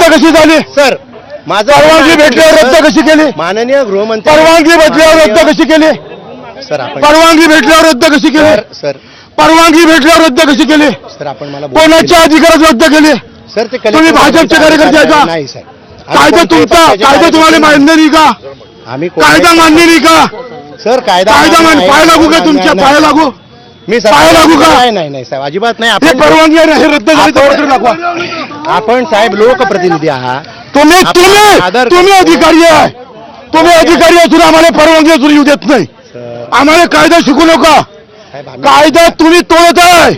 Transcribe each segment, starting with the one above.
रद्द कशी झाली? सर माझं परवानगी भेटल्यावर रद्द कशी केली? माननीय गृहमंत्री परवानगी भेटल्यावर रद्द कशी केली? सर आपण परवानगी भेटल्यावर रद्द कशी केली? सर परवानगी भेटल्यावर रद्द कशी केली? सर आपण मला कोणाच्या. अधिकारात रद्द केली? सर ते तुम्ही भाजपचे कार्यकर्ते आहे का? नाही सर. कायदा तुमचा कायदा तुम्हाला मान्य नाही का. आम्ही कायदा मान्य नाही का? सर कायदा कायदा मान पाय लागू का तुमच्या पाय. लागू? मी सर पाय लागू का? नाही नाही नाही साहेब अजिबात नाही. आपण परवानगी हे रद्द झाली दाखवा. आपण साहेब लोकप्रतिनिधी आहात. तुम्ही तुम्ही तुम्ही. अधिकारी आहे. तुम्ही अधिकारी असून आम्हाला परवानगी असून येऊ देत नाही. आम्हाला कायदा शिकू नका. कायदा तुम्ही तोडत आहे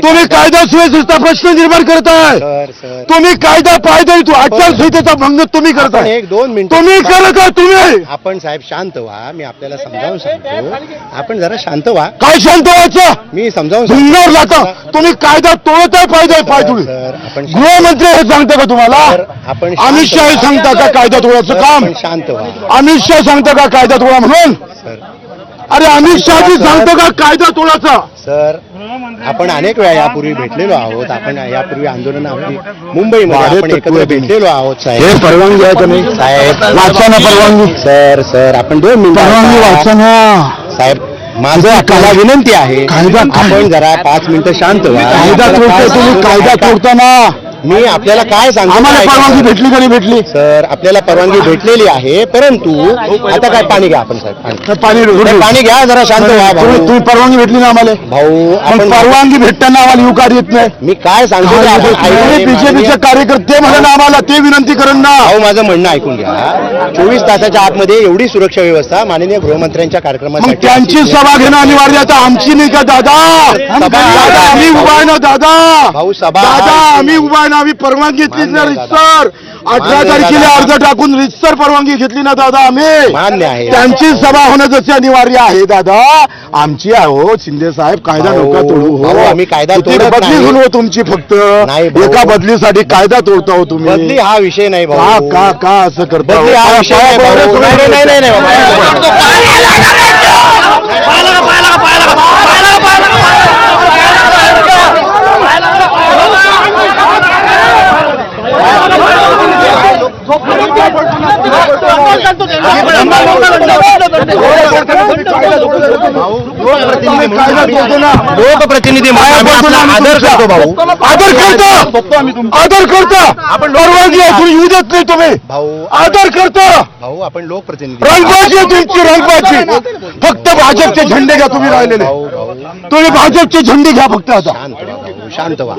तुम्ही कायदा- सुव्यवस्थेचा प्रश्न निर्माण करत आहे तुम्ही कायदा पायदा तू आचारसंहितेचा भंग तुम्ही करताय. एक दोन मिनिट तुम्ही करत आहे तुम्ही. आपण साहेब शांत व्हा. मी आपल्याला समजावून सांगतो. आपण जरा शांत व्हा. काय शांत व्हायचं? मी समजावून सांगतो. जाता तुम्ही कायदा तोडत आहे पायदा पाय तुम्ही. सर आपण गृहमंत्री हे सांगता का तुम्हाला? आपण अमित शहा हे. सांगता का कायदा तोडायचं काम? शांत व्हा. अमित शहा सांगता का कायदा तोडा म्हणून? अरे अमित शहाजी सांगतो का कायदा तोडाचा सर आपण अनेक वेळा यापूर्वी भेटलेलो आहोत. आपण यापूर्वी आंदोलन आपली मुंबईमध्ये वाढत आपण एकत्र भेटलेलो आहोत हे साहेब परवानगी आहे नाही? साहेब परवानगी. सर सर आपण दोन मिनिटं परवानगी साहेब माझं आपल्याला विनंती आहे कायदा- आपण जरा पाच मिनिटं शांत व्हा. कायदा तोडतोय तुम्ही कायदा. तोडताना. मी आपल्याला काय सांगतो आम्हाला परवानगी सर. भेटली का नाही भेटली? सर आपल्याला परवानगी भेटलेली आहे परंतु आता काय पाणी घ्या. आपण साहेब. पाणी. तर पाणी नाही, पाणी घ्या जरा शांत व्हा तुम्ही भाऊ. तुम्ही परवानगी भेटली ना आम्हाला? भाऊ पण आपण परवानगी भेटताना आम्हाला युकार येत नाही. मी काय सांगतो ते आपण बीजेपीचे माननीय- कार्यकर्ते म्हणा ना आम्हाला ते विनंती करून ना. भाऊ माझं म्हणणं ऐकून घ्या. चोवीस तासाच्या आतमध्ये एवढी सुरक्षा व्यवस्था माननीय गृहमंत्र्यांच्या मग कार्यक्रमासाठी त्यांची सभा घेणं अनिवार्य आहे. आता आमची नाही का दादा? सभा- दादा आम्ही उभा आहे ना दादा? भाऊ, सभा- दादा आम्ही उभा आहे ना आम्ही परवानगी घेतली ना रितसर अठरा तारखेला. अर्ज टाकून रितसर परवानगी घेतली ना दादा आम्ही मान्य आहे त्यांची सभा होणं जसे अनिवार्य आहे दादा आमची आहे हो शिंदे साहेब कायदा भाऊ, नका तोडू हो भाऊ, आम्ही कायदा किती तोडत बदली नाही. हो तुमची फक्त नाही, भाऊ. एका बदलीसाठी कायदा तोडता हो तुम्ही बदली हा विषय नाही का भाऊ का का असं करता हो? बदली हा विषय नाही भाऊ. नाही नाही. तुम्ही कायदा तोडतो ना लोकप्रतिनिधी आदर करतो भाऊ. आदर करता. आदर करता. आपण परवानगी असून येऊ देत नाही तुम्ही. आदर करता. भाऊ आपण लोकप्रतिनिधी रंगबाजी आहे तुमची रंगबाजी फक्त भाजपचे झेंडे घ्या तुम्ही राहिलेले. तुम्ही भाजपचे झेंडे घ्या फक्त आता. शांत व्हा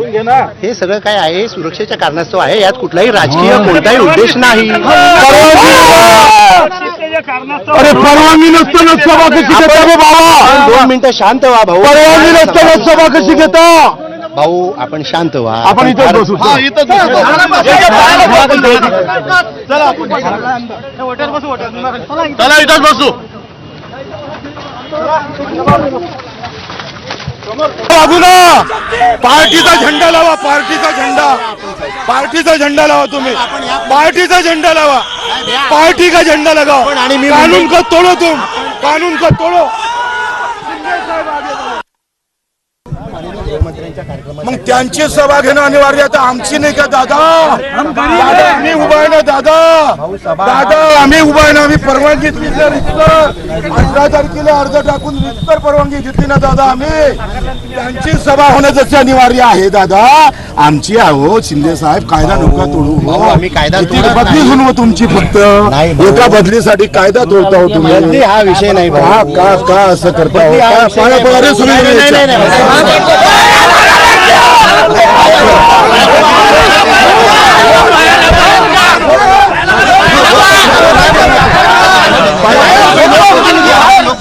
हे सगळं काय आहे? सुरक्षेच्या कारणास्तव आहे? यात कुठलाही राजकीय कोणताही उद्देश नाही. अरे परवानगी नसताना सभा कशी घेता रे बाबा दोन मिनिटं शांत व्हा भाऊ परवानगी नसताना सभा कशी घेता भाऊ आपण शांत व्हा आपण इथं बसू चला इथंच बसू ना पार्टीचा झेंडा लावा पार्टीचा झेंडा. पार्टीचा झेंडा लावा तुम्ही. पार्टीचा झेंडा लावा. पार्टी का झेंडा लगाओ आणि मी कानून का तोडो तुम? कानून का तोडो? मग त्यांची सभा घेणं अनिवार्य आता आमची नाही का दादा? दादा आम्ही उभा आहे ना दादा? दादा आम्ही उभा आहे ना आम्ही परवानगी घेतली अठरा तारखेला अर्ज टाकून रितसर परवानगी घेतली ना दादा आम्ही. त्यांची सभा होणं जसे अनिवार्य आहे दादा. आमची आहो शिंदे साहेब कायदा नका तोडू. भाऊ, आम्ही कायदा बदली हो तुमची फक्त. एका बदलीसाठी कायदा तोडता हो तुम्ही. हा विषय नाही का भाऊ का का असं करता हो? बदली हा का- विषय पाया नाही, पडा रे भाऊ. सुनील नाही, नाही, नाही, यांच्या. नाही. पाया पडतो ना, पाया पडतो ना. कायदा तोडतो ना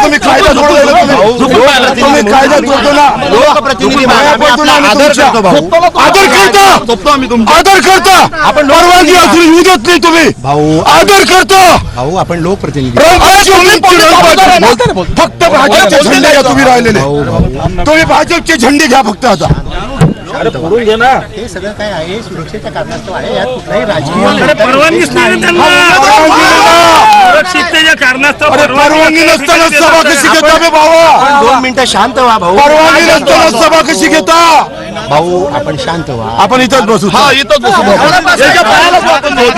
तुम्ही कायदा तुम्ही. कायदा ना. लोकप्रतिनिधी आम्ही आदर. करतो आदर करता. आदर करता. आपण परवानगी असून येऊ देत नाही तुम्ही. भाऊ आदर करता. भाऊ आपण लोकप्रतिनिधी. फक्त भाजपचे झेंडे घ्या तुम्ही राहिलेले. तुम्ही भाजपचे झेंडे घ्या फक्त आता. शांत व्हा. हे सगळं काय आहे? सुरक्षेच्या कारणास्तव आहे. यात कुठलाही राजकीय अरे परवानगीच नाही. ना. सुरक्षिततेच्या कारणास्तव अरे परवानगी नसताना सभा कशी घेता? बे भावा आपण दोन मिनिटं शांत व्हा भाऊ. परवानगी नसताना सभा कशी घेता? भाऊ आपण शांत व्हा. आपण इथंच बसू हा इथंच बसू. याच्या वाकून जाऊ.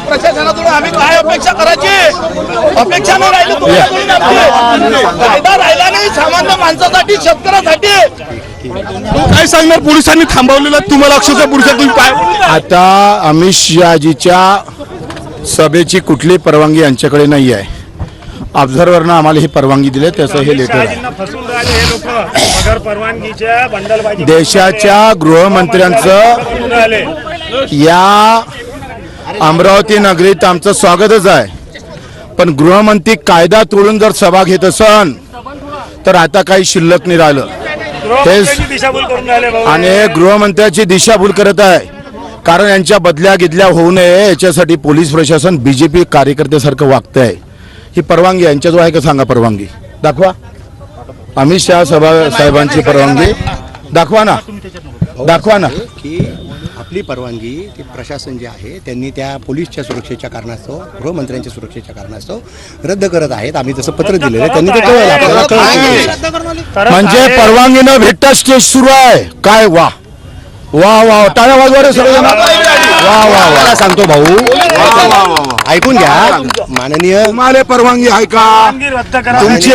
प्रशासनाकडून आम्ही काय अपेक्षा करायची? अपेक्षा नाही राहिली तुमच्याकडून आपली. कायदा राहिला नाही सामान्य माणसासाठी शेतकऱ्यासाठी. काय सांगणार? पोलिसांनी थांबवलेलं तुम्हाला अक्षरशः तुम्ही पाय आता अमित शहाजीच्या सभेची कुठली परवानगी यांच्याकडे नाही आहे. ऑब्झर्व्हरनं आम्हाला ही परवानगी दिली त्याचं हे लेटर आहे. राहिले हे लोक. बगर परवानगीच्या बंडलबाजी देशाच्या गृहमंत्र्यांचं राहिले. या अमरावती नगरीत आमचं स्वागतच आहे. पण गृहमंत्री कायदा तोडून जर सभा घेत असन तर आता काही शिल्लक नाही राहिलं. गृहमंत्र्यांची दिशाभूल करून राहिले भाऊ. आणि गृहमंत्र्याची दिशाभूल करत आहे. कारण यांच्या बदल्या गिदल्या होऊ नये याच्यासाठी पोलीस प्रशासन बीजेपी कार्यकर्त्यासारखं वागत आहे ही परवानगी यांच्याजवळ आहे का सांगा परवानगी? दाखवा. अमित शहा सभा साहेबांची परवानगी. दाखवा ना. दाखवा ना. की आपली परवानगी ते प्रशासन जे आहे त्यांनी त्या पोलीसच्या सुरक्षेच्या कारणास्तव गृहमंत्र्यांच्या सुरक्षेच्या कारणास्तव रद्द करत आहेत. आम्ही तसं पत्र दिलेलं आहे त्यांनी ते कळवलं. आपल्याला म्हणजे. परवानगी न भेटता स्टेज सुरू आहे. काय वा. वा वा टाळ्या वाजवा रे सगळे वा वा वा. सांगतो भाऊ. ऐकून घ्या. माननीय तुम्हाला परवानगी आहे का? परवानगी रद्द करा. तुमची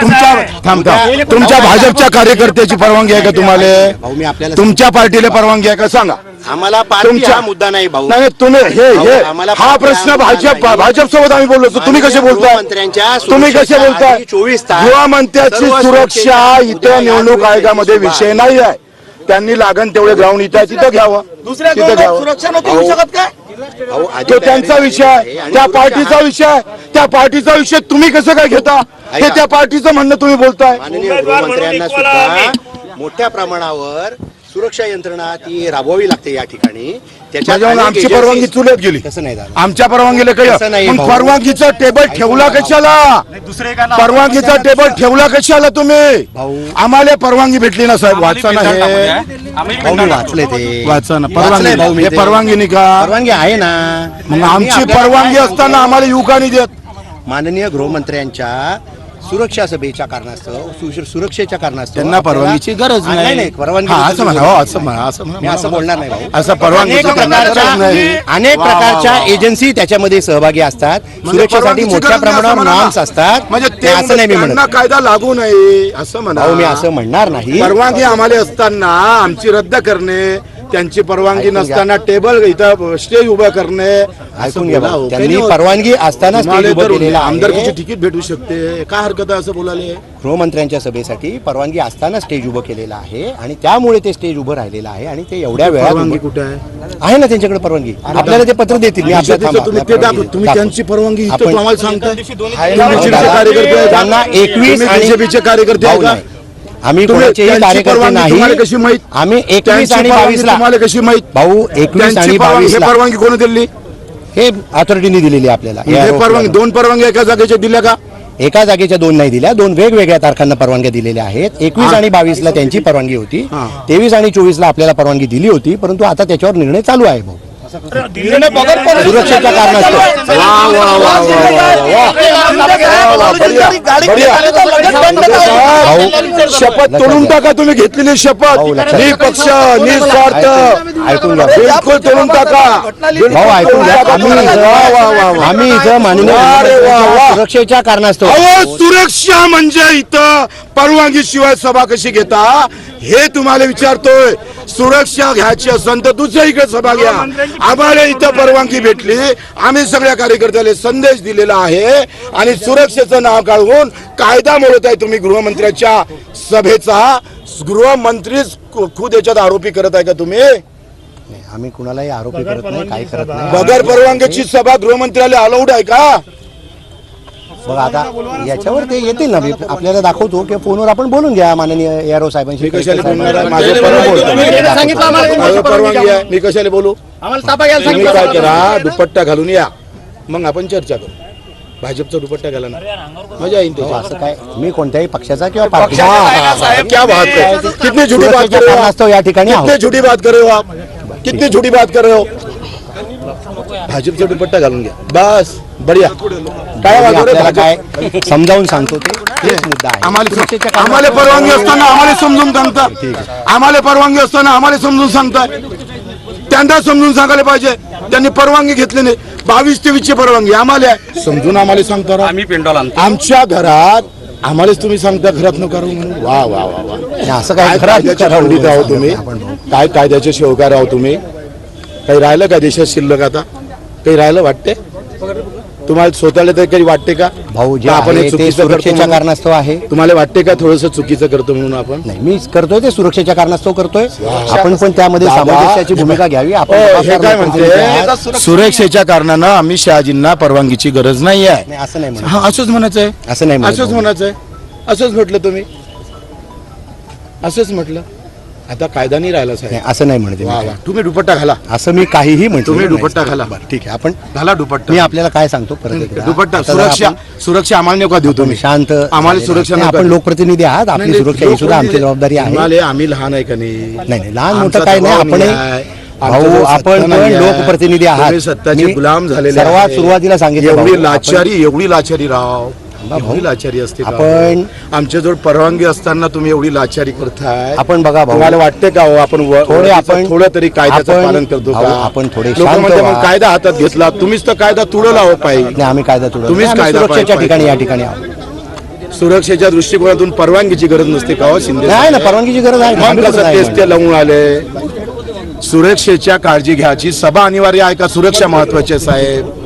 तुमच्या थांब थांब. तुमच्या भाजपच्या कार्यकर्त्याची परवानगी आहे का तुम्हाला? भाऊ मी आपल्याला तुमच्या पार्टीला परवानगी आहे का? सांगा. आम्हाला पार्टी तुमच्या- हा मुद्दा नाही भाऊ. नाही तुम्ही हे हे आम्हाला हा प्रश्न भाजप. भाजप सोबत आम्ही बोललो होतो. तुम्ही कसे बोलताय? गृहमंत्र्यांच्या तुम्ही कसे सुरक्षेच्या बोलताय? आधी 24 तास गृहमंत्र्याची सर्व सुरक्षा सुरक्षेच्या इथं उद्या निवडणूक आयोगामध्ये सुरुवात विषय नाही आहे. त्यांनी लागण तेवढे ग्राउंड इथं आहे, तिथं घ्यावं. तिथं घ्यावं. सुरक्षा नव्हती होऊ शकत काय? भाऊ, आधी तो त्यांचा विषय आहे. आणि त्या पार्टीचा हा- विषय आहे. त्या पार्टीचा विषय तुम्ही कसं काय घेता? हे ऐका. त्या पार्टीचं म्हणणं तुम्ही बोलताय. माननीय उमेदवार म्हणून गृहमंत्र्यांना equal सुद्धा आम्ही. मोठ्या प्रमाणावर सुरक्षा यंत्रणा ती राबवावी लागते या ठिकाणी. त्याच्यामुळे अनेक आमची परवानगी चुलत गेली. तसं नाही झालं. आमच्या परवानगीला तसं काही नाही भाऊ. परवानगीचा टेबल ठेवला कशाला? परवानगीचा टेबल ठेवला कशाला तुम्ही? भाऊ. आम्हाला परवानगी भेटली ना साहेब. वाचा ना हे. भाऊ मी वाचले ते. वाचा ना. वाचलंय परवानगी भाऊ मी हे ते. परवानगी नाही का परवानगी आहे ना. मग आम्ही आमची परवानगी असताना आम्हाला युवका नाही देत. माननीय गृहमंत्र्यांच्या सुरक्षा सभेच्या कारणास्तव सु- सुरक्षेच्या कारणास्तव त्यांना आपल्याला- परवानगीची गरज नाही. परवानगी हा, असं म्हणा हो, असं म्हणा असं म्हणा. मी असं बोलणार नाही भाऊ. असं परवानगीची अनेक त्यांना गरज नाही. प्रकारच्या अनेक वा, वा, प्रकारच्या वा. एजन्सी त्याच्यामध्ये सहभागी असतात. म्हणजे सुरक्षेसाठी परवानगीची मोठ्या गरज नाही असं प्रमाणावर म्हणा. नॉर्म्स असतात. म्हणजे ते असं नाही मी त्यांना म्हणत कायदा लागू नये असं म्हणा. भाऊ मी असं म्हणणार नाही. परवानगी आम्हाला असताना आमची रद्द करणे त्यांची परवानगी. नसताना टेबल इथं स्टेज उभं करणे ऐकून घ्या भाऊ. त्यांनी परवानगी असताना स्टेज उभं आमदारकीची तिकीट भेटू शकते काय हरकत आहे असं बोलायला गृहमंत्र्यांच्या सभेसाठी परवानगी असताना स्टेज उभं केलेलं आहे आणि त्यामुळे ते स्टेज उभं राहिलेलं आहे आणि ते एवढ्या वेळात परवानगी उभं- कुठे आहे आहे ना त्यांच्याकडे परवानगी आपल्याला ते पत्र देतील मी आपल्याला त्याचं थांबा, तुम्ही ते आपल्याला दाखव परवानगी तुम्ही दाखव. त्यांची परवानगी इथं आपण- आम्हाला तुम्ही. कार्यकर्ते आहे का? त्यांना एकवीस तुम्ही आणि BJP चे कार्यकर्ते आहे भाऊ का? नाही. आम्ही कोणाचेही कार्यकर्ते नाही. कशी माहीत? आम्ही एकवीस आणि बावीस ला तुम्हाला कशी माहीत? भाऊ एकवीस आणि परवानगी बावीस परवानगी कोणी दिली? हे अथॉरिटीने दिलेली आपल्याला हे परवानगी दोन परवानगी एका जागेच्या दिल्या का? एका जागेच्या दोन नाही दिल्या दोन वेगवेगळ्या तारखांना परवानग्या दिलेल्या आहेत. एकवीस. आणि बावीस ला त्यांची परवानगी होती. तेवीस आणि चोवीस ला आपल्याला परवानगी दिली होती परंतु आता त्याच्यावर निर्णय चालू आहे भाऊ. निर्णय बगर सुरक्षेच्या कारणास्तव. वा वा वा वा वा भाऊ शपथ तोडून टाका तुम्ही घेतलेली शपथ. निपक्ष निस्वार्थ ऐकून- घ्या बिलकुल तोडून टाका. भाऊ ऐकून घ्या. आम्ही. आम्ही इथं माननीय. सुरक्षेच्या कारणास्तव. सुरक्षा म्हणजे इथं परवानगी शिवाय सभा कशी घेता? हे तुम्हाला विचारतोय. सुरक्षा घ्यायची असेल तर दुसऱ्या इकडे सभा घ्या. आम्हाला इथं परवानगी भेटली. आम्ही सगळ्या कार्यकर्त्याला संदेश दिलेला आहे आणि सुरक्षेचं नाव काढून कायदा मोडत आहे तुम्ही गृहमंत्र्याच्या सभेचा. गृहमंत्रीच खुद याच्यात आरोपी करत आहे का तुम्ही? नाही, आम्ही कुणालाही आरोपी करत नाही काही करत नाही. बगर परवानगीची सभा गृहमंत्र्याला अलाउड आहे का? बघा आता याच्यावर ते येतील ना मी आपल्याला दाखवतो की फोनवर आपण बोलून घ्या माननीय यारो साहेबांशी मी कशाला साहेबांशी. बोलणार आहे? माझं परवा बोलतो. माझं परवानगी आहे मी कशाला बोलू तुम्ही काय करा दुपट्टा घालून या मग आपण चर्चा करू भाजपचा दुपट्टा घाला ना मजा येईल भाऊ, त्याच्यात. असं काय मी कोणत्याही पक्षाचा किंवा. क्या बात हो? कितनी झूठी बात सुरक्षेच्या कर रहे हो आप? कारणास्तव या ठिकाणी आहोत. कितनी झूठी बात कर रहे हो आप कितनी झूठी बात कर रहे हो भाजपचा दुपट्टा घालून घ्या बस बढिया. काय आपल्याला काय समजावून सांगतो ते. हेच मुद्दा आहे. आम्हाला परवानगी असताना आम्हाला समजून सांगतात आम्हाला परवानगी असताना आम्हाला समजून सांगताय त्यांना समजून सांगायला पाहिजे. त्यांनी परवानगी घेतली नाही. बावीस तेवीस ची परवानगी आम्हाला आहे. समजून आम्हाला सांगता. आम्ही पेंडॉल आमच्या घरात आम्हालाच तुम्ही सांगता घरात न करू म्हणून. वा वा वा असं काय पंडित आहो तुम्ही? काय कायद्याचे शेवकार आहो तुम्ही? काही राहिलं का देशात शिल्लक आता? काही राहिलं वाटते तुम्हाला स्वतःला तरी काही वाटते का? भाऊ जे आपण चुकीचं करतो सुरक्षेच्या म्हणून? कारणास्तव आहे. तुम्हाला वाटते का थोडस चुकीचं करतो म्हणून आपण? नाही मी करतोय ते सुरक्षेच्या कारणास्तव करतोय. आपण पण त्यामध्ये दादा, सामंजस्याची भूमिका घ्यावी. आपण ओ, हे जबाबदार काय लोकप्रतिनिधी आहात. म्हणते सुरक्षेच्या कारणानं आम्ही शहाजींना परवानगीची गरज नाही आहे. नाही, असं नाही म्हणत. हा असंच म्हणायचं आहे असं नाही म्हणत असंच भाऊ. म्हणायचं आहे असंच म्हटलं तुम्ही? असंच म्हटलं? आता कायदा नाही राहिला नाही, साहेब असं नाही म्हणते मी वा काय. वा तुम्ही दुपट्टा घाला असं मी काहीही म्हणतो तुम्ही नाही. दुपट्टा घाला. बरं, ठीक आहे आपण घाला दुपट्टा मी आपल्याला काय सांगतो परत एकदा. दुपट्टा आता जर सुरक्षा आपण- सुरक्षा आम्हाला नका देऊ तुम्ही शांत आम्हाला झालेलं सुरक्षा. नका आपण देऊ. लोकप्रतिनिधी आहात आपली नाही, सुरक्षा ही सुद्धा आमची लोकप्रतिनिधी- जबाबदारी आहे तुम्हाला आम्ही लहान आहे का नाही नाही नाही लहान आमचा मोठं काय नाही दबाव आपण आहे. आमचा भाऊ जो आपण सत्ता पण नाही आहे. लोकप्रतिनिधी आहात तुम्ही सत्ताचे मी गुलाम झालेले सर्वात आहे. सुरुवातीला सांगितलं भाऊ, एवढी आपण- लाचारी एवढी लाचारी राव भाऊ, एवढी लाचारी असते का? आपण- आमच्याजवळ परवानगी असताना तुम्ही एवढी लाचारी करताय. आपण बघा भाऊ. तुम्हाला वाटते का हो आपण व- थोडे आपण- थोडं तरी कायद्याचं आपण- पालन करतो भाऊ, आपण थोडे लोक शांत म्हणते मग व्हा. कायदा हातात घेतला तुम्हीच तर कायदा तुडवला हो पाहिजे नाही आम्ही कायदा तुडवला. तुम्हीच नाही, आम्ही कायदा सुरक्षेच्या पाय- ठिकाणी या ठिकाणी आहोत. सुरक्षेच्या दृष्टिकोनातून परवानगीची गरज नसते का हो शिंदे नाही ना? परवानगीची गरज आहे. मग आम्ही कसं नाही तेच ते म्हणत. लावून आले? सुरक्षेच्या काळजी घ्यायची सभा अनिवार्य आहे का सुरक्षा महत्वाची आहे, साहेब?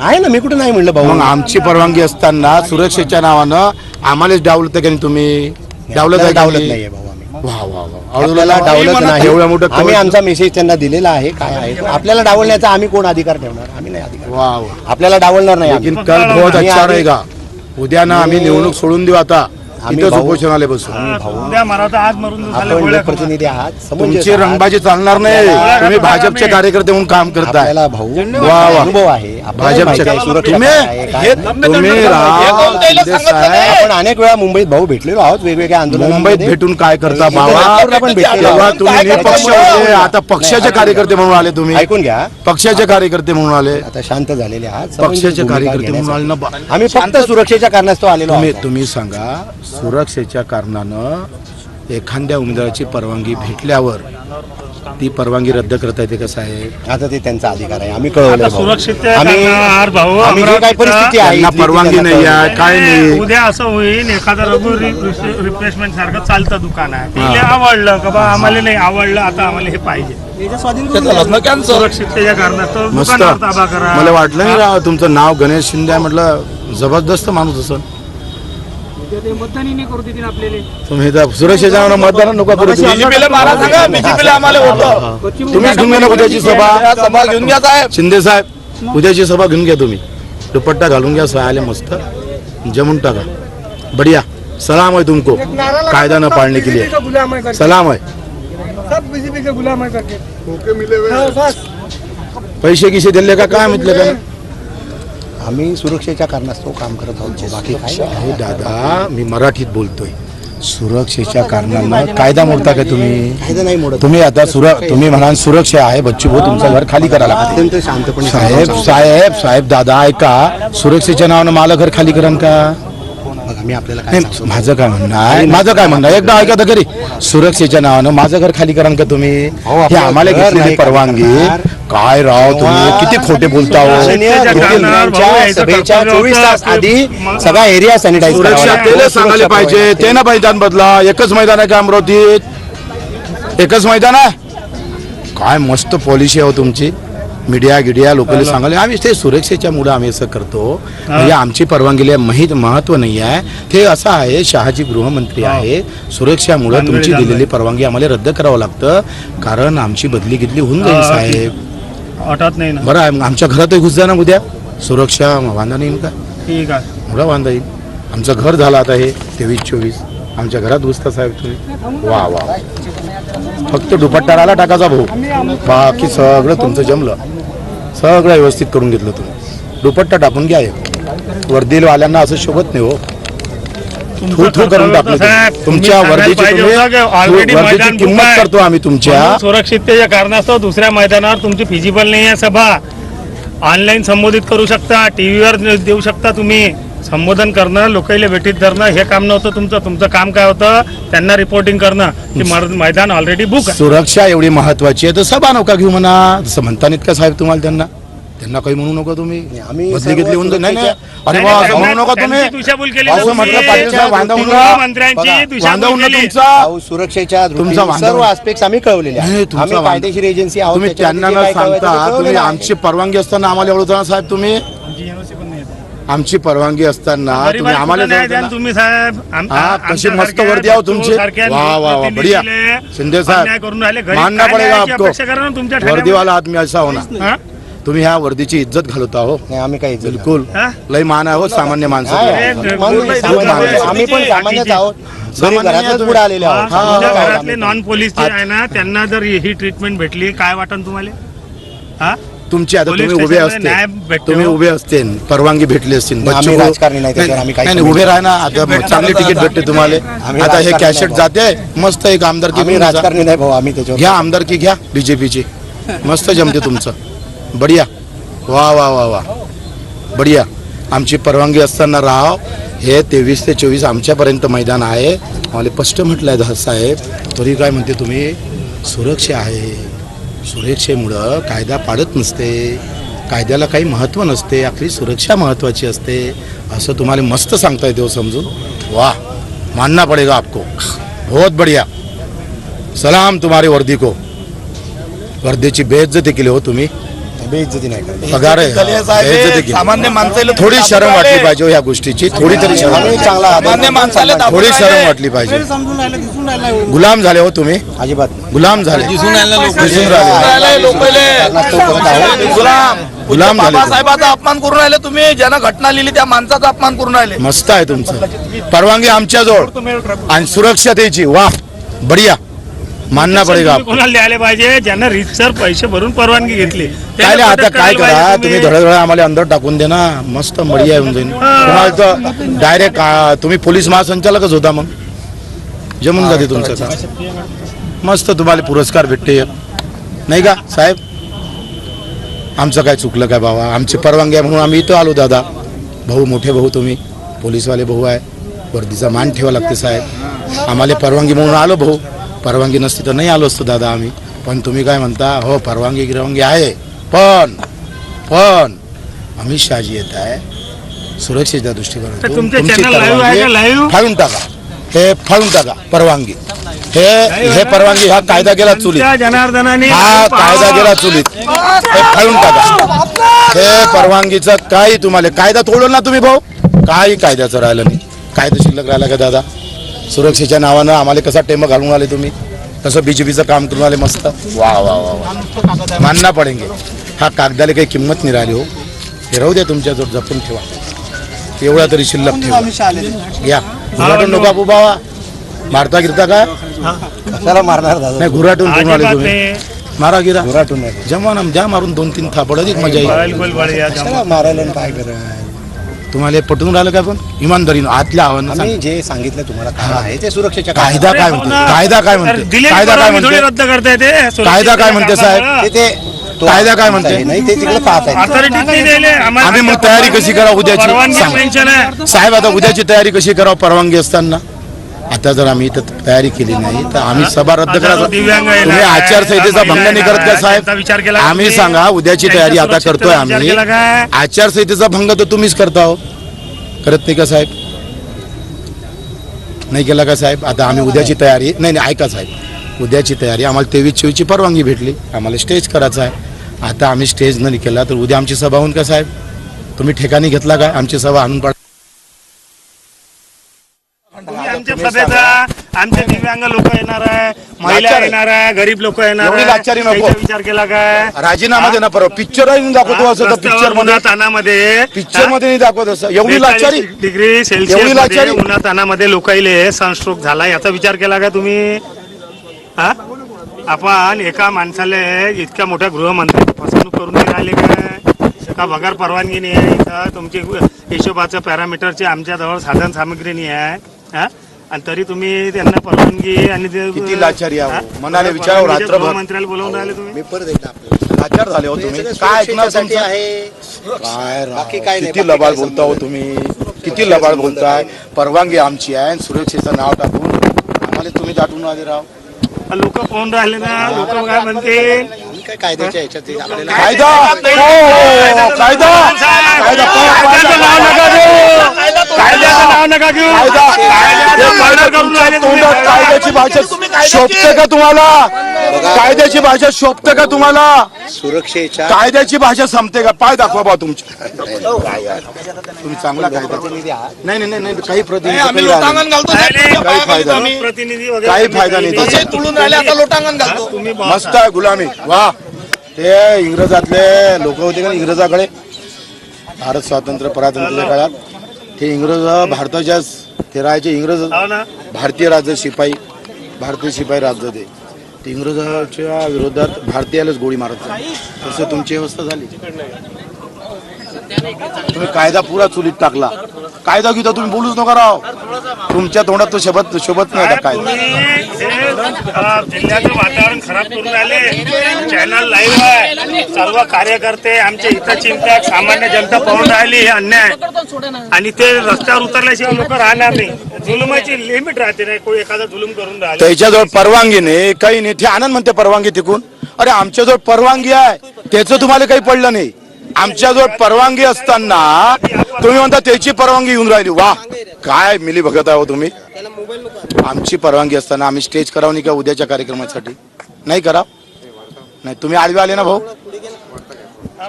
आहे ना मी कुठे नाही म्हणलं भाऊ. मग आमची परवानगी असताना सुरक्षेच्या नावानं आम्हालाच डावलत का नाही तुम्ही? डावलत आहे आपल्याला का डावलत नाही? नाहीये भाऊ आम्ही. वा वा वा. आपल्याला डावलत नाही. एवढ्या मोठं आम्ही कवच- आमचा मेसेज त्यांना दिलेला आहे काय आहे तो. आपल्याला डावलण्याचा आम्ही कोण अधिकार ठेवणार? आम्ही नाही अधिकार वा वा. आपल्याला डावलणार नाही आम्ही. लेकिन कल बहुत आम्ही- अच्छा रहेगा. उद्या ना आम्ही निवडणूक सोडून देऊ आता. आम्ही इथंच भाऊ- उपोषणाला बसू. उद्या मराठा आज मरून झालं आपण गोळ्या खाऊन. लोकप्रतिनिधी आहात तुमची. रंगबाजी चालणार नाही. तुम्ही भाजपचे कार्यकर्ते म्हणून काम करताय. आपल्याला भाऊ वा वा. अनुभव आहे. आपण अनेक वेळा मुंबईत भाऊ भेटलेलो आहोत वेगवेगळ्या मुंबईत आंदोलनांमध्ये भेटून काय करता बाबा. तुम्ही होते आता पक्षाचे कार्यकर्ते म्हणून आले तुम्ही. ऐकून घ्या. पक्षाचे कार्यकर्ते म्हणून आले. आता शांत झालेले आहात. पक्षाचे कार्यकर्ते म्हणून आले. ना आम्ही फक्त सुरक्षेच्या कारणास्तव आलेलो तुम्ही सांगा सुरक्षेच्या कारणानं एखाद्या उमेदवाराची परवानगी भेटल्यावर ती परवानगी रद्द करता येते कसं आहे? आता ते त्यांचा अधिकार आहे. आम्ही कळवलं आता सुरक्षितच्या कारणावर भाऊ, आम्ही जे काही अमरावतीचा- परिस्थिती आहे त्यांना इथली ती परवानगी त्यांना नाही कळवलं. आहे काय नाही उद्या असं होईल एखादं रघु रिप्लेसमेंट सारखं चालतं दुकान आहे. तिला आवडलं का बा? आम्हाला नाही आवडलं आता आम्हाला हे पाहिजे. सुरक्षिततेच्या कारणास्तव मस्त. दुकानावर ताबा करा. मला वाटलं नाही राव तुमचं नाव गणेश शिंदे आहे म्हटलं जबरदस्त माणूस असं मतदानही नाही करू देतील आपल्याला. तुम्ही तर सुरक्षेच्या नावानं मतदान नको करू तुम्हीच घेऊन घ्या ना उद्याची सभा. सभा घेऊन घ्या साहेब. शिंदे साहेब उद्याची सभा घेऊन घ्या तुम्ही. दुपट्टा घालून घ्या सहाले मस्त. जमून टाका. बढिया. सलाम है तुमको. कायदा न पाळने के लिए. सलाम है सब बीजेपी के गुलाम है करके हाँ, पैसे किसे दिले का? काय म्हटलं का? आम्ही सुरक्षेच्या कारणास्तव काम करत आहोत. बाकी काय नाही. अहो दादा मी मराठीत बोलतोय. सुरक्षेच्या कारणानं कायदा मोडता का तुम्ही? कायदा नाही मोडत. तुम्ही आता सुर तुम्ही म्हणाल सुरक्षा आहे बच्चू भाऊ तुमचं घर खाली करा लागते अत्यंत शांतपणे साहेब साहेब साहेब दादा ऐका. सुरक्षेच्या नावानं मला घर खाली करण का? बघा मी आपल्याला काय नाही सांगतो. माझं काय म्हणणं आहे? माझं काय म्हणणं आहे? एकदा ऐका तर खरी सुरक्षेच्या नावानं माझं घर खाली करा का तुम्ही? अहो, हे आपलं आम्हाला घर घेतलेली नाही खाली परवानगी. करणार. काय राव तुम्ही? तेव्हा किती खोटे बोलता हो? माननीय सुरक्षेच्या किती- कारणावर भाऊ गृहमंत्र्यांच्या यायचं सभेच्या कर्तव्य चोवीस तास आधी सगळा एरिया सॅनिटाईज सुरक्षा सांगायला पाहिजे. ते ना मैदान बदला. एकच मैदान आहे का अमरावतीत? एकच मैदान आहे? काय मस्त पॉलिसी आहे हो तुमची. मीडिया गिडिया लोकांनी सांगाले आम्ही ते सुरक्षेच्या मुळे आम्ही असं करतो. म्हणजे आमची परवानगीला माहीत महत्त्व नाही आहे. ते असं आहे शहाजी गृहमंत्री आहे. सुरक्षामुळे तुमची. दिलेली परवानगी आम्हाला रद्द करावं लागतं. कारण आमची बदली गिदली होऊन जाईल साहेब. आठवत नाही ना. बरं आहे आमच्या घरातही घुस जा ना उद्या. सुरक्षा वांधा नाही का ठीक आहे. मुला वांधा येईल. आमचं घर झालं आता हे तेवीस चोवीस. आमच्या घरात घुसता साहेब तुम्ही. वा वा फक्त दुपट्टा आला टाकाचा भाऊ. बाकी सगळं तुमचं जमलं. सगळं व्यवस्थित करून घेतलं तुम्ही. दुपट्टा टाकून घ्या. वर्दीवाल्यांना असं शोभत नाही हो. थू थू करून टाकलं. तुमच्या वर्दीची किंमत. करतो आम्ही तुमच्या. सुरक्षिततेच्या कारणास्तव दुसऱ्या मैदानावर तुमची फिजिबल नाही आहे सभा. ऑनलाईन संबोधित करू शकता. टीव्हीवर देऊ शकता तुम्ही. संबोधन करणं लोकांना भेटीत धरणं हे काम नव्हतं तुमचं. तुमचं काम काय होतं? त्यांना रिपोर्टिंग करणं. की मैदान ऑलरेडी बुक आहे. सुरक्षा एवढी महत्वाची आहे. तर सभा नका घेऊ म्हणा. तसं म्हणता नाहीत का साहेब तुम्हाला त्यांना. त्यांना काही म्हणू नका तुम्ही. आम्ही बदली घेतली होऊन नाही नाही. अरे वा म्हणू नका तुम्ही. दिशाभूल केली असं. म्हटलं. मंत्र्यांची केली. तुमचा. सुरक्षेच्या वांदा सर्व. आस्पेक्ट आम्ही कळवलेले तुमचा आम्ही कायदेशीर एजन्सी आहोत तुम्ही त्यांना न सांगता. तुम्ही. आमची परवानगी असताना आम्हाला एवढं साहेब तुम्ही आमची परवानगी असताना तुम्ही आम्हाला न्याय द्या ना तुम्ही साहेब आम- हा, आमच्या कशी मस्त सारख्या वर्दी आहो तुमची. सारख्या वा, वा, वा, बढिया. शिंदे साहेब, अन्याय करून राहिले घरी मानना काय पडेगा न्यायाची आपको. अपेक्षा करा ना तुमच्या ठाण्यामध्ये? वर्दीवाला आदमी असा होणार हा? तुम्ही ह्या वर्दीची इज्जत घालवता हो नाही, आम्ही काही बिलकुल हा? लय मान आहे हो सामान्य माणसं आहे, आहे. सामान्य. आहोत. आम्ही पण सामान्यच आहोत सामान्य गरीब घरातच तुम्ही. पुढे आलेले हा, आहोत तुमच्या आम्ही घरातले आम्ही- नॉन पोलीस जे आहे ना त्यांना जर ही ट्रीटमेंट भेटली काय वाटन तुम्हाला हा तुमची आता तुम्ही उभे असते. तुम्ही उभे असते. परवानगी भेटली असतील नाही, आम्ही बच्चू- राजकारणी नाही, त्याच्यावर आम्ही काही नाही उभे राहा ना. आता चांगली तिकीट भेटते तुम्हाला. आता हे कॅशेट जाते मस्त एक आमदारकी आम्ही. राजकारणी नाही भाऊ आम्ही त्याच्यावर घ्या आमदारकी घ्या बीजेपीची मस्त जमते तुमचं. बढिया. वा वा वा वा. बढिया. आमची परवानगी असताना राहा हे तेवीस ते चोवीस आमच्यापर्यंत मैदान आहे. मला स्पष्ट म्हटलंय दास साहेब. तरी काय म्हणते तुम्ही? सुरक्षा आहे. सुरक्षेमुळं कायदा पाडत नसते कायद्याला काही महत्त्व नसते आपली सुरक्षा महत्त्वाची असते असं तुम्हाला मस्त सांगता येते हो समजून. वाह मानना पडेगा आपको. बहुत बढ़िया. सलाम तुम्हारी वर्दी को. वर्दीची बेइज्जती केली हो तुम्ही. बेइज्जती नाही करत पगार आहे. बेइज्जती केली. सामान्य माणसाला थोडी शरम वाटली पाहिजे हो ह्या गोष्टीची. थोडी तरी शरम आम्ही चांगला आदर सामान्य माणसाला दाबून थोडी राहिले. शरम वाटली पाहिजे. गुलाम झाले हो तुम्ही. अजिबात. गुलाम झाले. दिसून राहिले राहिले. लोकांले. कारणास्तव करत आहोत. गुलाम. गुलाम झाले. बाबासाहेबाचा अपमान करून राहिले तुम्ही. ज्यानं घटना लिहिली त्या माणसाचा अपमान करून राहिले. मस्त आहे तुमचं. परवानगी आमच्या जवळ आणि सुरक्षतेची वा बढिया. मानना पडेगा तुम्ही कोणाला द्यायला पाहिजे? ज्यांना रितसर पैसे भरून परवानगी घेतली. काय आता काय करा? तुम्ही धडधड आम्हाला अंदर टाकून दे ना मस्त बढिया येऊन जाईल तुम्हाला तर डायरेक्ट तुम्ही पोलीस महासंचालकच होता मग. जमून जाते तुमचं. मस्त तुम्हाला पुरस्कार भेटते. नाही का साहेब? आमचं काय चुकलं काय बाबा? आमची परवानगी आहे म्हणून आम्ही इथं आलो दादा. भाऊ मोठे भाऊ तुम्ही. पोलीसवाले भाऊ आहे. वर्दीचा मान ठेवा लागते साहेब. आम्हाला परवानगी म्हणून आलो भाऊ. परवानगी नसती तर नाही आलो असतो दादा आम्ही. पण तुम्ही काय म्हणता हो परवानगी गिरवानगी आहे. पण पण अमित शहाजी येत आहे. सुरक्षेच्या दृष्टिकोनातून तुमचे परवानगी? फाडून टाका. हे फाडून टाका परवानगी. हे हे परवानगी हा कायदा गेला चुलीत. हा कायदा गेला चुलीत. हे फाडून टाका. हे परवानगीचं काही तुम्हाला कायदा तोडलं ना तुम्ही भाऊ. काही कायद्याचं राहिलं नाही. कायदा शिल्लक राहिला का दादा? सुरक्षेच्या नावानं आम्हाला कसा टेम घालून आले तुम्ही? कसं बीजेपीचं काम करून आले मस्त? वा वा वा वा. मानना पडेंगे. हा कागदाला काही किंमत नाही राहिली हो. हे राहू द्या तुमच्याजवळ जपून ठेवा. एवढा तरी शिल्लक ठेवा. घ्या घुराटून नको बाबू. बाबा मारता गिरता का? कशाला मारणार दादा? नाही घुराटून करून आले तुम्ही. मारा गिरा. घरातून नाही. जमा ना द्या मारून दोन तीन थापड. अधिक मजा येईल. मारायला काय करायला तुम्हाला हे पटवून राहिलं का पण इमानदारीनं आतल्या आव्हान आम्ही जे सांगितलं तुम्हाला काय आहे ते सुरक्षेच्या कायदा काय म्हणते कायदा काय म्हणते दिलेली कायदा काय परवानगी थोडी म्हणते रद्द करता येते कायदा काय म्हणते, साहेब? ते ते तो कायदा काय म्हणते? नाही ते तिकडे पाहत आहेत. दिले आम्ही मग तयारी कशी करा उद्याची? परवानगी सांगा. पेन्शन आहे. साहेब आता उद्याची तयारी कशी करावं? परवानगी असताना? आता जर आम्ही इथं तयारी केली नाही तर आम्ही सभा रद्द हजारो करा दिव्यांग येणार तुम्ही आचारसंहितेचा भंग नाही करत का साहेब? आम्ही? सांगा उद्याची तयारी आता करतोय आम्ही? आचारसंहितेचा भंग तर तुम्हीच करता हो. करत नाही का साहेब? नाही केला का साहेब? आता आम्ही उद्याची तयारी नाही नाही ऐका साहेब. उद्याची तयारी आम्हाला तेवीस चोवीसची परवानगी भेटली. आम्हाला स्टेज करायचं आहे. आता आम्ही स्टेज न केला तर उद्या आमची सभा होऊन का साहेब? तुम्ही ठिकाणी घेतला काय आमची सभा आणून पाड. आमच्या सभेचा आमचे दिव्यांग लोक येणार आहे महिला लाचार. आहे. येणार आहे गरीब लोक येणार एवढी आहे. लाचारी नको. त्याचा विचार केला काय राजीनामा दे ना परवा. पिक्चर दाखवतो असं पिक्चरमध्ये. तानामध्ये पिक्चरमध्ये नाही दाखवत असं. एवढी लाचारी. डिग्री एवढी सेल्सिअस लाचारी? उन्हात तानामध्ये लोकाईले सनस्ट्रोक झाला याचा विचार केला का तुम्ही? हा? आपण एका माणसाला इतक्या मोठ्या गृहमंत्री फसवणूक करून नाही राहिले काय का पगार परवानगी नाही आहे इथं? तुमची हिशोबाचं पॅरामीटरचे आमच्याजवळ साधन सामग्री नाही आहे. हा? आणि तरी तुम्ही त्यांना परवानगी आणि ते- किती लाचारी आहो. हा? मनाले विचारावं परवानगीच्या रात्रभर. गृहमंत्र्याला बोलवून राहिले तुम्ही. मी परत एकदा आपल्याला लाचार झाले हो तुम्ही. सगळं काय ऐकणार सुरक्षेसाठी तुमचं? आहे. काय राव, बाकी काय नाही, किती बाकी लबाड काय बोलता हो तुम्ही? किती लबाड बोलताय? परवानगी आमची आहे आणि सुरक्षेचं नाव टाकून आम्हाला तुम्ही दाटून आले राव. लोक पाहून राहिले ना. लोक काय म्हणतील? आम्ही काय कायद्याच्या ह्याच्यात ते आपल्याला कायदा! हो, हो, कायदा! कायदा! कायद्याचं नाव नका घेऊ! कायद्याचं नाव नका घेऊ! कायदा! कायद्याचं हे कायदा मर्डर करून तुमच्या राहिले तुम्ही. तोंडात कायद्याची भाषा शोभते का तुम्हाला? कायद्याची भाषा शोभते का तुम्हाला? सुरक्षेच्या कायद्याची भाषा संपते का? पाय दाखवा बा तुमची. काय यार. तुम्ही चांगला कायदा नाही नाही नाही नाही. काही प्रतिनिधी काही फायदा नाही. प्रतिनिधी वगैरे काही फायदा नाही. त्याचा. तुळून राहिले आता लोटांगण घालतो. तुम्ही मस्त आहे गुलामी. वा. ते इंग्रजातले लोक होते का इंग्रजाकडे? भारत स्वातंत्र्य परातंत्र्याच्या काळात. ते इंग्रज भारताच्या ते राहायचे इंग्रज हो भारतीय राज्य शिपाई भारतीय शिपाई राज्य ते ते इंग्रजाच्या विरोधात भारतीयालाच गोळी मारत. तसं तुमची व्यवस्था झाली. तुम्ही कायदा पुरा चुलीत टाकला. कायदा घेता तुम्ही बोलूच नका राव. तुमच्या तोंडात तो शोभत शोभत नाही आता कायदा. तुम्ही अ, जिल्ह्याचं वातावरण खराब करून राहिले. चॅनल लाईव्ह आहे. सर्व कार्यकर्ते आमचे इथं चिंतक सामान्य जनता पाहून राहिली हे अन्याय. आणि ते रस्त्यावर उतरल्याशिवाय लोक राहणार नाही. जुलुमाची लिमिट राहते नाही. कोणी एखादा जुलूम करून राहिले. त्याच्याजवळ परवानगी नाही. काही नाही. ते आनंद म्हणते परवानगी तिकून. अरे आमच्याजवळ परवानगी आहे. त्याचं तुम्हाला काही पडलं नाही. आमच्याजवळ परवानगी असताना तुम्ही म्हणता त्याची परवानगी येऊन राहिली. वा काय मिली बघत आहे हो तुम्ही? आमची परवानगी असताना आम्ही स्टेज करावं नाही का उद्याच्या कार्यक्रमासाठी? नाही करा? नाही तुम्ही आडवे आले ना भाऊ?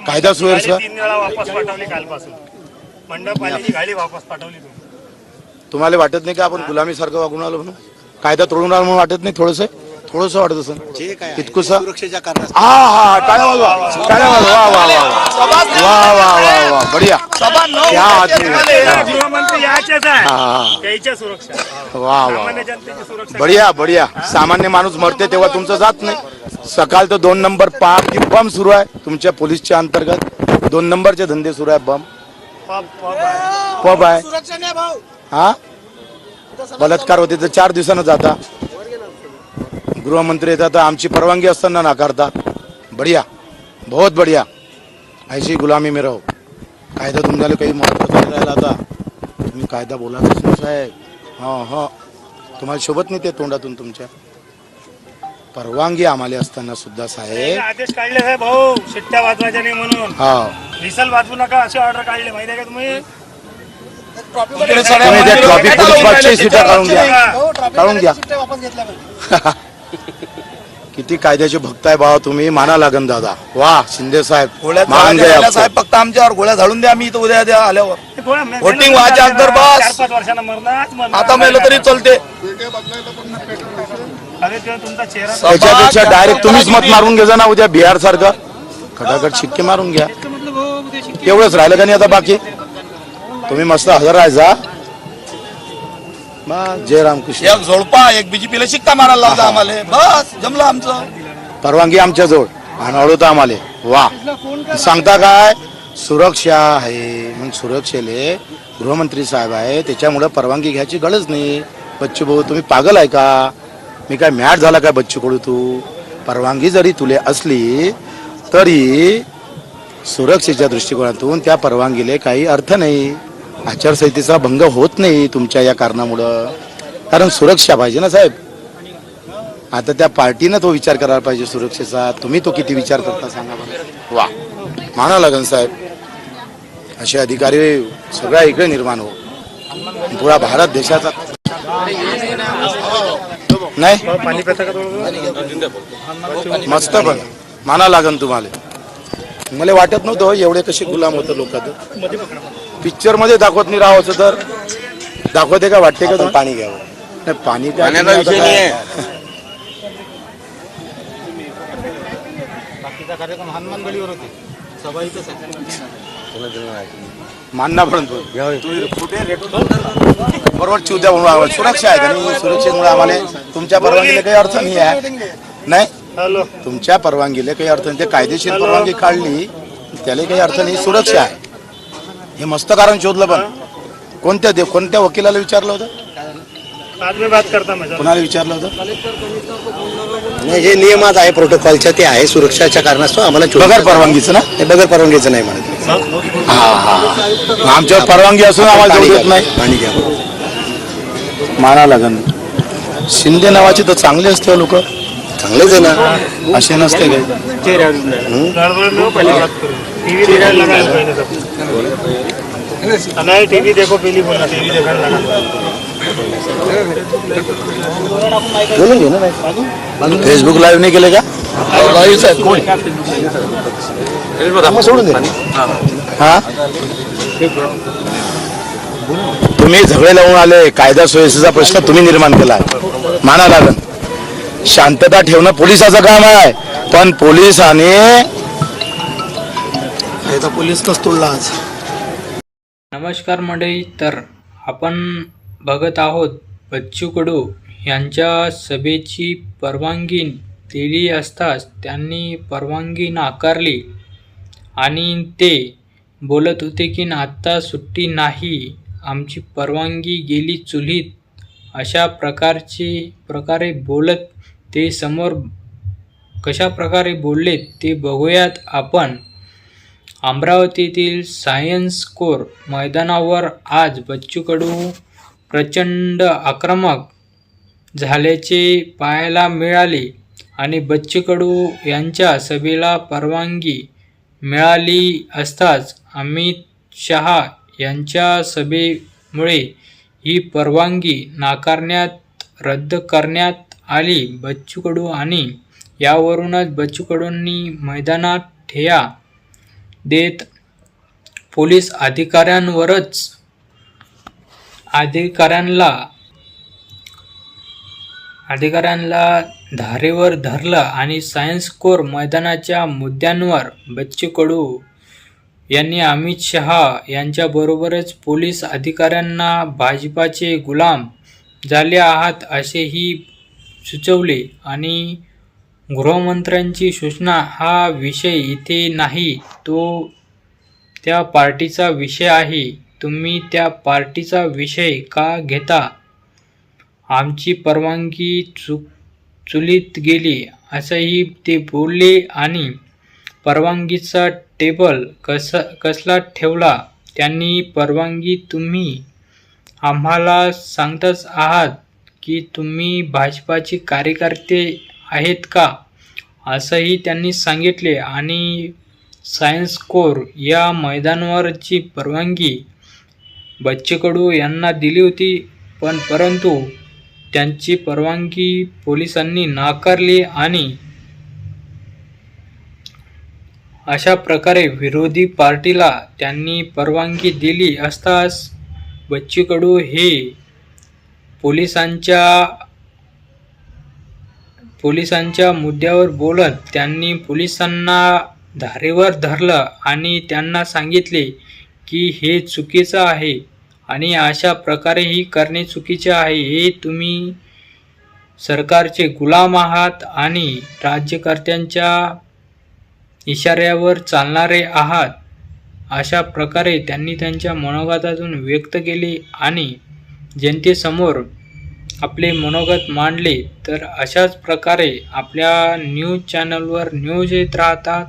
कायदा सुव्यवस्था तुम्हाला वाटत नाही का आपण गुलामीसारखं वागून आलो म्हणून? कायदा तोडून आलो म्हणून वाटत नाही थोडंसं? थोडंसं वाटत असं. इतकुसा सुरक्षेच्या हा हा टाळ्या वाजवा. टाळ्या वाजवा. वा वा वा. वा वा वा वा. बढिया. क्या आदमी है. गृहमंत्री याच्याच आहे. हा, हा. त्याच्या सुरक्षा. वा वा सामान्य जनतेची सुरक्षा. बढिया बढिया. सामान्य माणूस मरते तेव्हा तुमचं जात नाही. सकाळ तर दोन नंबर पाच की बम सुरू आहे. तुमच्या पोलीसच्या अंतर्गत दोन नंबरचे धंदे सुरू आहे बम. पब पब आहे. पब आहे. हा? बलात्कार होते तर चार दिवसानं जाता. गृहमंत्री येतात तर आमची परवानगी असताना नाकारता बढिया बहुत बढिया ऐशी गुलामी में रहो कायदा तुमच्याला काही महत्त्वाचा नाही राहिला आता तुम्ही कायदा बोलाच नाही साहेब हा हा तुम्हाला शोभत नाही ते तोंडातून तुमच्या परवानगी आम्हाला असताना सुद्धा साहेब आदेश काढले आहे भाऊ शिट्ट्या वाजवायच्या नाही म्हणून हा विसल वाजवू नका असे ऑर्डर काढले माहिती आहे का तुम्ही तुम्ही ट्रॉफिक पोलीस पाचशे सीटा काढून घ्या काढून घ्या किती कायद्याचे भक्त आहे भावा तुम्ही? माना लागन दादा. वा शिंदे साहेब. गोळ्या मान गए झाल्या आपको. साहेब फक्त आमच्यावर गोळ्या झाडून द्या आम्ही इथं उद्या द्या आल्यावर. मे- Voting व्हायच्या अगोदर बस. चार पाच वर्षांना मरणार मरणार. आता मेलं तरी चलते. अरे तेव्हा तुमचा चेहरा त्याच्यापेक्षा डायरेक्ट तुम्हीच मत मारून घ्या ना उद्या बिहार सारखं. खटाखट शिक्के मारून घ्या. एवढंच राहिलं का नाही आता बाकी? तुम्ही मस्त हजर राहायचा. जय रामकृष्ण एक झोडपा एक बीजेपीला शिक्का मारायला लावता आम्हाला. बस जमलं आमचं. परवानगी आमच्या जवळ. आणि अडवता आम्हाला. वा. सांगता काय? सुरक्षा आहे. मग सुरक्षेले गृहमंत्री साहेब आहे. त्याच्यामुळे परवानगी घ्यायची गरज नाही. बच्चू भाऊ तुम्ही पागल आहे का? मी काय मॅट झाला काय बच्चू कडू तू? परवानगी जरी तुले असली तरी सुरक्षेच्या दृष्टिकोनातून त्या परवानगीले काही अर्थ नाही. आचारसंहितेचा भंग होत नाही तुमच्या या कारणामुळं. कारण सुरक्षा पाहिजे ना साहेब? आता त्या पार्टीनं तो विचार करायला पाहिजे सुरक्षेचा. तुम्ही तो किती विचार करता सांगा बरं. वा. माना लागन साहेब. असे अधिकारी सगळ्या इकडे निर्माण हो. पुरा भारत देशाचा. नाही? मस्त पण माना लागन तुम्हाला. मला वाटत नव्हतं हो, एवढे कसे गुलाम होतं लोक पिक्चरमध्ये दाखवत नाही राहावं तर. दाखवते का वाटते का? पाणी घ्यावं. नाही, पाणी काय पाण्याचा विषय? नाही मानना पण तू. बरोबर चिवत्या म्हणून सुरक्षा आहे सुरक्षेमुळे आम्हाला तुमच्या परवानगीला काही अर्थ नाही आहे. नाही तुमच्या परवानगीला काही अर्थ नाही ते कायदेशीर परवानगी काढली त्याला काही अर्थ नाही सुरक्षा आहे. हे मस्त कारण शोधलं पण. कोणत्या दे कोणत्या वकिलाला विचारलं होतं? बाद में बात करता मैं कोणाला विचारलं होतं? नाही जे नियमात आहे प्रोटोकॉलच्या ते आहे सुरक्षाच्या कारणास्तव आम्हाला बगैर परवानगीचं ना? हे बगैर परवानगीचं नाही म्हणत. हा? हा आमच्यावर परवानगी असून आम्हाला देत नाही. पाणी घ्यावं माना लागन शिंदे नावाचे तर चांगले असते लोक. चांगलेच आहे ना? असे नसते काय? नहीं टीवी देखो बोला टीवी देखने लगा बोलून घे ना बाई. फेसबुक लाईव्ह नाही केले का? लाईव्ह कोण सोडून दे हा? तुम्ही झगडे लावून आले कायदा सुव्यवस्थेचा प्रश्न तुम्ही निर्माण केला माना लागन. शांतता ठेवणं पोलिसाचं काम आहे. पण पोलिसाने पोलीस तोडला आज? नमस्कार मंडळी तर आपण बघत आहोत बच्चू कडू यांच्या सभेची परवानगी दिली असताच त्यांनी परवानगी नाकारली आणि ते बोलत होते की आत्ता सुट्टी नाही आमची परवानगी गेली चुलीत अशा प्रकारचे प्रकारे बोलत ते समोर कशा प्रकारे बोलले ते बघूयात आपण. अमरावतीतील सायन्स कोर मैदानावर आज बच्चू कडू प्रचंड आक्रमक झाल्याचे पाहायला मिळाले आणि बच्चू कडू यांच्या सभेला परवानगी मिळाली असताच अमित शहा यांच्या सभेमुळे ही परवानगी नाकारण्यात रद्द करण्यात आली बच्चू कडू आणि यावरूनच बच्चू कडूंनी मैदानात ठेया देत पोलीस अधिकाऱ्यांवरच अधिकाऱ्यांना अधिकाऱ्यांना धारेवर धरलं आणि सायन्स कोर मैदानाच्या मुद्द्यांवर बच्चू कडू यांनी अमित शहा यांच्याबरोबरच पोलीस अधिकाऱ्यांना भाजपाचे गुलाम झाले आहात असेही सुचवले आणि गृहमंत्र्यांची सूचना हा विषय इथे नाही तो त्या पार्टीचा विषय आहे. तुम्ही त्या पार्टीचा विषय का घेता? आमची परवानगी चुक चुलीत गेली असंही ते बोलले आणि परवानगीचा टेबल कसा कसला ठेवला? त्यांनी परवानगी तुम्ही आम्हाला सांगतच आहात. की तुम्ही भाजपाचे कार्यकर्ते आहेत का? असंही त्यांनी सांगितले. आणि सायन्स कोर या मैदानावरची परवानगी बच्चे कडू यांना दिली होती. पण परंतु त्यांची परवानगी पोलिसांनी नाकारली आणि अशा प्रकारे विरोधी पार्टीला त्यांनी परवानगी दिली असताच बच्चू कडू हे पोलिसांच्या पोलिसांच्या मुद्द्यावर बोलत त्यांनी पोलिसांना धारेवर धरलं आणि त्यांना सांगितले की हे चुकीचं आहे आणि अशा प्रकारेही करणे चुकीचे आहे. हे तुम्ही सरकारचे गुलाम आहात आणि राज्यकर्त्यांच्या इशाऱ्यावर चालणारे आहात. अशा प्रकारे त्यांनी त्यांच्या मनोगतातून व्यक्त केले आणि जनतेसमोर आपले मनोगत मांडले तर अशाच प्रकारे आपल्या न्यूज चॅनलवर न्यूज येत राहतात.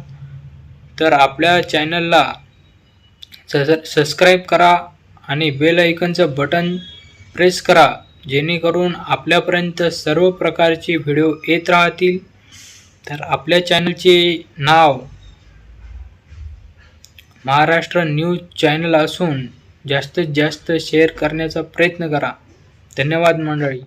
तर आपल्या चॅनलला सबस्क्राईब करा आणि बेल ऐकनचं बटन प्रेस करा जेणेकरून आपल्यापर्यंत सर्व प्रकारचे व्हिडिओ येत राहतील. तर आपल्या चॅनलचे नाव महाराष्ट्र न्यूज चॅनल असून जास्तीत जास्त शेअर करण्याचा प्रयत्न करा. धन्यवाद मंडळी.